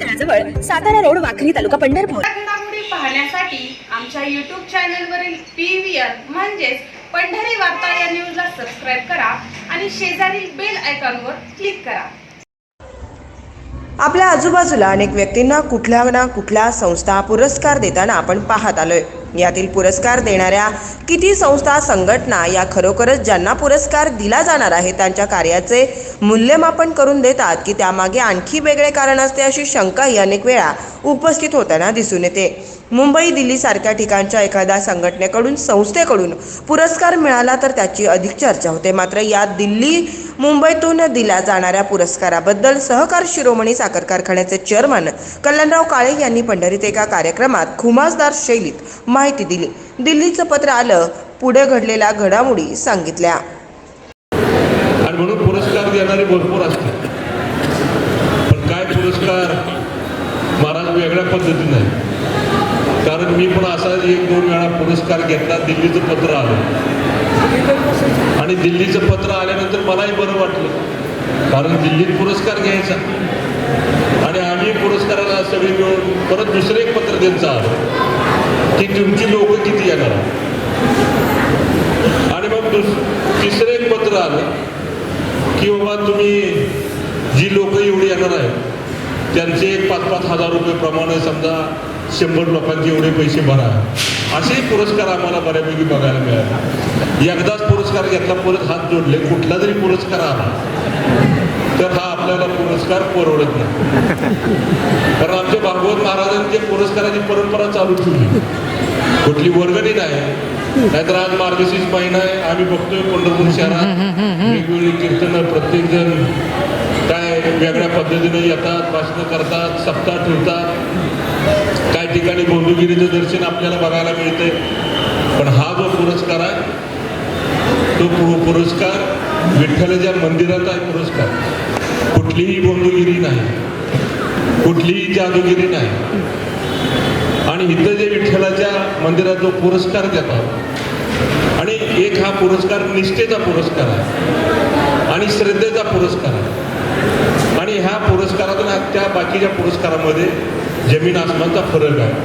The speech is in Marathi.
तळाजवळ सातारा रोड वाखरी तालुका पंढरपूर. पाहण्यासाठी आमच्या यूट्यूब चॅनलवरील पी व्ही आर म्हणजेच पंढरी वार्ता या न्यूजला सबस्क्राईब करा आणि शेजारील बेल आयकॉनवर क्लिक करा. आपल्या आजूबाजूला अनेक व्यक्तींना कुठल्या ना कुठल्या संस्था पुरस्कार देताना आपण पाहत आलोय. यातील पुरस्कार देणाऱ्या किती संस्था संघटना या खरोखरच ज्यांना पुरस्कार दिला जाणार आहे त्यांच्या कार्याचे मूल्यमापन करून देतात की त्यामागे आणखी वेगळे कारण असते अशी शंकाही अनेक वेळा उपस्थित होताना दिसून येते. मुंबई दिल्ली सारख्या ठिकाणच्या एखाद्या संघटनेकडून संस्थेकडून पुरस्कार मिळाला तर त्याची अधिक चर्चा होते. मात्र या दिल्ली मुंबईतून दिल्या जाणाऱ्या पुरस्काराबद्दल सहकार शिरोमणी साखर कारखान्याचे चेअरमन कल्याणराव काळे यांनी पंढरीत एका कार्यक्रमात खुमासदार शैलीत माहिती दिली. दिल्लीचं पत्र आलं पुढे घडलेल्या घडामोडी सांगितल्या. आणि म्हणून पुरस्कार देणारे भरपूर असतात. पण काय पुरस्कार? महाराज वेगळ्या पद्धतीने मी पण असा एक दोन वेळा पुरस्कार घेतला दिल्लीचं पत्र आलं. आणि दिल्लीचं पत्र आल्यानंतर मलाही बरं वाटलं कारण दिल्लीत पुरस्कार घ्यायचा. आणि आम्ही पुरस्काराला सगळे मिळून परत दुसरं एक पत्र त्यांचं आलं की तुमची लोक किती येणार? आणि मग दुस तिसरं एक पत्र आलं की बाबा तुम्ही जी लोक एवढी येणार आहेत त्यांचे एक पाच पाच हजार रुपये प्रमाणे समजा शंभर लोकांचे एवढे पैसे भरा. असेही पुरस्कार आम्हाला बऱ्यापैकी बघायला मिळाले. एकदाच पुरस्कार घेतला परत हात जोडले. कुठला जरी पुरस्कार आला. तर हा आपल्याला पुरस्कार परवडत नाही. कारण आमच्या भागवत महाराजांची पुरस्काराची परंपरा चालू ठेवली. कुठली वर्गणी नाही नाहीतर आज मार्गशीर्ष महिना आहे. आम्ही बघतोय पंढरपूर शहरात. वेगवेगळी कीर्तनं प्रत्येक जण म्हणजे वेगळ्या पद्धतीने येतात भाषणं करतात सप्ताह ठेवतात. काही ठिकाणी बंधुगिरीचं दर्शन आपल्याला बघायला मिळतंय पण हा जो पुरस्कार आहे तो पुरस्कार विठ्ठलाच्या मंदिराचा आहे पुरस्कार कुठलीही बंधुगिरी नाही. कुठलीही जादूगिरी नाही. आणि इथं जे विठ्ठलाच्या मंदिरात जो पुरस्कार देतात आणि एक हा पुरस्कार निष्ठेचा पुरस्कार आहे आणि श्रद्धेचा पुरस्कार आहे. पुरस्कारातून त्या बाकीच्या पुरस्कारामध्ये जमीन आसमानचा फरक आहे.